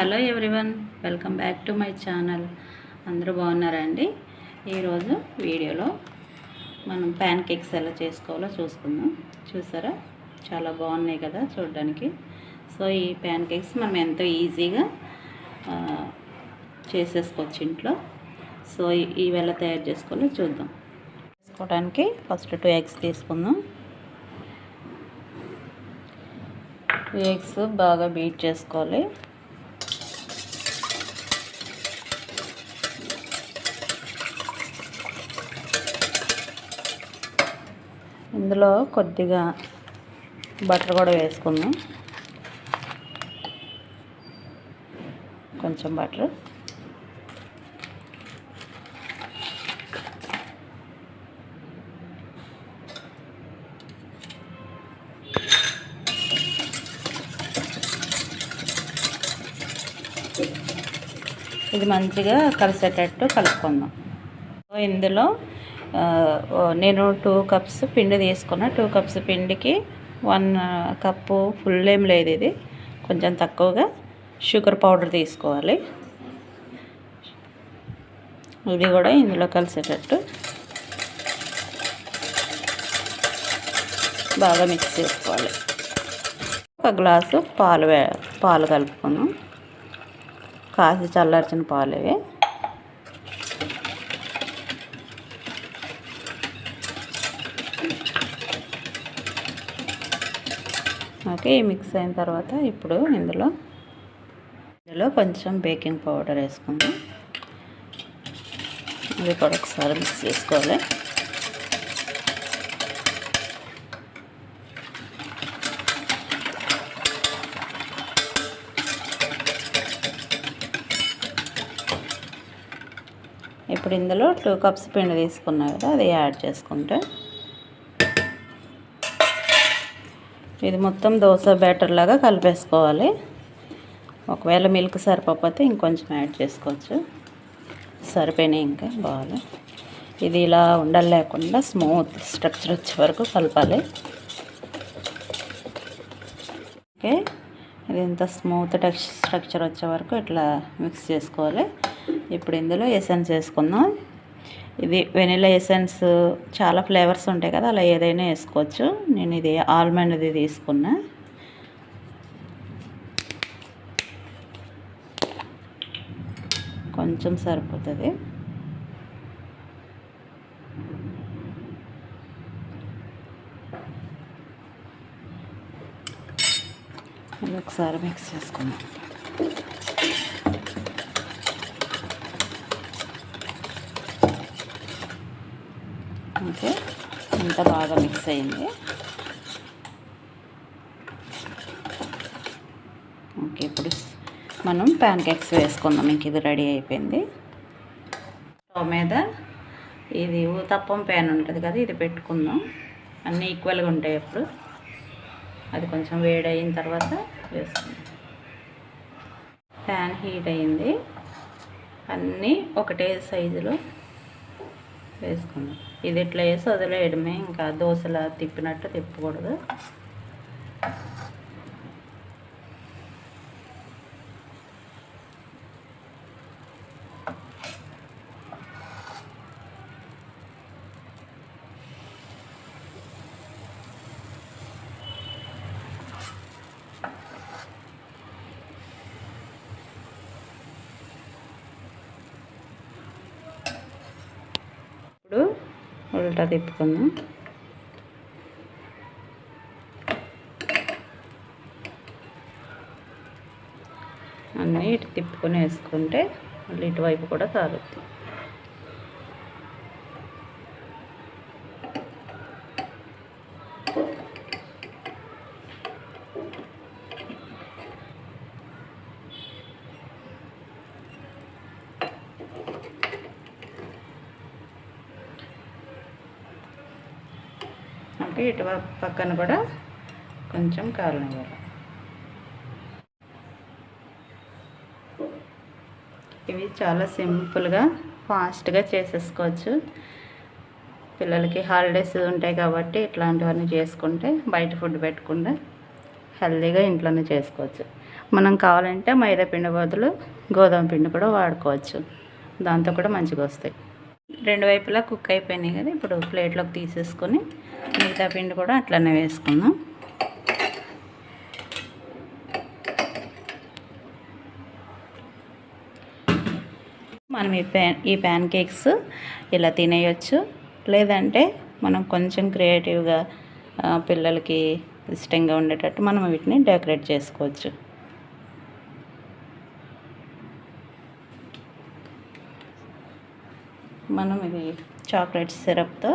Hello everyone welcome back to my channel. అందరూ బాగున్నారా అండి? ఈరోజు వీడియోలో మనం ప్యాన్ కేక్స్ ఎలా చేసుకోవాలో చూసుకుందాం. చూసారా? చాలా బాగున్నాయి కదా చూడడానికి. సో ఈ ప్యాన్ కేక్స్ మనం ఎంతో ఈజీగా చేసేసుకోవచ్చు ఇంట్లో. సో ఇవి ఎలా తయారు చేసుకోవాలో చూద్దాం. చేసుకోవడానికి ఫస్ట్ టూ ఎగ్స్ తీసుకుందాం. ఎగ్స్ బాగా బీట్ చేసుకోవాలి. ఇందులో కొద్దిగా బటర్ కూడా వేసుకుందాం. కొంచెం బటర్. ఇది మంచిగా కలిసేటట్టు కలుపుకుందాం. ఇందులో నేను టూ కప్స్ పిండి తీసుకున్నా. టూ కప్స్ పిండికి వన్ కప్పు ఫుల్ ఏం లేదు ఇది. కొంచెం తక్కువగా షుగర్ పౌడర్ తీసుకోవాలి. ఇది కూడా ఇందులో కలిసేటట్టు బాగా మిక్స్ చేసుకోవాలి. ఒక గ్లాసు పాలు వే పాలు కలుపుకున్నాం కాసి చల్లార్చిన పాలు ఇవి. ఓకే ఈ మిక్స్ అయిన తర్వాత ఇప్పుడు ఇందులో ఇందులో కొంచెం బేకింగ్ పౌడర్ వేసుకుందాం. ఇది కూడా ఒకసారి మిక్స్ చేసుకోవాలి. ఇప్పుడు ఇందులో టూ కప్స్ పిండి తీసుకున్నా కదా అది యాడ్ చేసుకుంటే ఇది మొత్తం దోశ బ్యాటర్ లాగా కలిపేసుకోవాలి. ఒకవేళ మిల్క్ సరిపోతే ఇంకొంచెం యాడ్ చేసుకోవచ్చు. సరిపోయినాయి ఇంకా బాగా ఇది ఇలా ఉండలు లేకుండా స్మూత్ స్ట్రక్చర్ వచ్చే వరకు కలపాలి. ఓకే. ఇది ఇంత స్మూత్ టెక్స్ స్ట్రక్చర్ వచ్చే వరకు ఇట్లా మిక్స్ చేసుకోవాలి. ఇప్పుడు ఇందులో ఎసెన్స్ వేసుకుందాం. ఇది వెనిలా ఎసెన్స్ చాలా ఫ్లేవర్స్ ఉంటాయి కదా అలా ఏదైనా వేసుకోవచ్చు. నేను ఇది ఆల్మండ్ది తీసుకున్నా. కొంచెం సరిపోతుంది. ఒకసారి మిక్స్ చేసుకుందాం. ఓకే. ఇంత బాగా మిక్స్ అయింది. ఓకే ఇప్పుడు మనం ప్యాన్ కేక్స్ వేసుకుందాం. ఇంక ఇది రెడీ అయిపోయింది. స్టవ్ మీద ఇది ఊతప్పం ప్యాన్ ఉంటుంది కదా ఇది పెట్టుకుందాం. అన్నీ ఈక్వల్గా ఉంటాయి అప్పుడు అది కొంచెం వేడి అయిన తర్వాత వేసుకుందాం. ప్యాన్ హీట్ అయింది. అన్నీ ఒకటే సైజులో వేసుకుందాం ఇది ఇట్లా వేసి వదిలేయడమే ఇంకా దోశలా తిప్పినట్టు తిప్పకూడదు. ఇప్పుడు ఉల్టా తిప్పుకుందాం. అన్నీ ఇటు తిప్పుకొని వేసుకుంటే మళ్ళీ ఇటువైపు కూడా తాగుతుంది ఓకే ఇటు పక్కన కూడా కొంచెం కాలనివ్వాలి ఇవి చాలా సింపుల్గా ఫాస్ట్గా చేసేసుకోవచ్చు. పిల్లలకి హాలిడేస్ ఉంటాయి కాబట్టి ఇట్లాంటివన్నీ చేసుకుంటే బయట ఫుడ్ పెట్టకుండా హెల్తీగా ఇంట్లోనే చేసుకోవచ్చు. మనం కావాలంటే మైదా పిండి బదులు గోధుమ పిండి కూడా వాడుకోవచ్చు. దాంతో కూడా మంచిగా వస్తాయి. రెండు వైపులా కుక్ అయిపోయినాయి కదా ఇప్పుడు ప్లేట్లోకి తీసేసుకొని మిగతా పిండి కూడా అట్లనే వేసుకుందాం. మనం ఈ ప్యాన్ ఈ ప్యాన్ కేక్స్ ఇలా తినేయచ్చు. లేదంటే మనం కొంచెం క్రియేటివ్గా పిల్లలకి ఇష్టంగా ఉండేటట్టు మనం వీటిని డెకరేట్ చేసుకోవచ్చు. మనం ఇది చాక్లెట్ సిరప్తో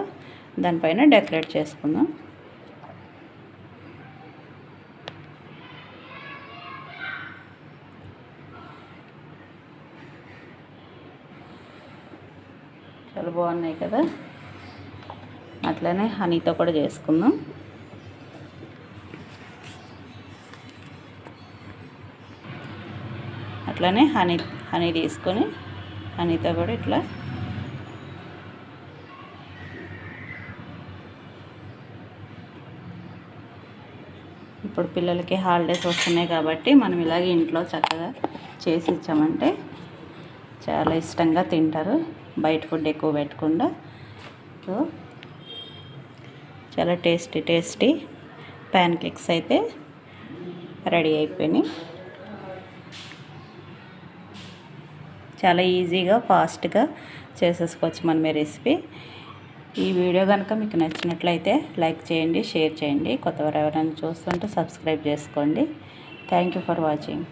దానిపైన డెకరేట్ చేసుకుందాం. చాలా బాగున్నాయి కదా? అట్లనే హనీతో కూడా చేసుకుందాం. అట్లనే హనీ హనీ తీసుకొని హనీతో కూడా ఇట్లా ఇప్పుడు పిల్లలకి హాలిడేస్ వస్తున్నాయి కాబట్టి మనం ఇలాగే ఇంట్లో చక్కగా చేసి ఇచ్చామంటే చాలా ఇష్టంగా తింటారు. బయట ఫుడ్ ఎక్కువ పెట్టకుండా. సో చాలా టేస్టీ టేస్టీ ప్యాన్ కేక్స్ అయితే రెడీ అయిపోయినాయి. చాలా ఈజీగా ఫాస్ట్గా చేసేసుకోవచ్చు మనం ఈ రెసిపీ ఈ వీడియో కనుక మీకు నచ్చినట్లయితే లైక్ చేయండి షేర్ చేయండి. కొత్తవారు ఎవరైనా చూస్తుంటే సబ్స్క్రైబ్ చేసుకోండి. Thank you for watching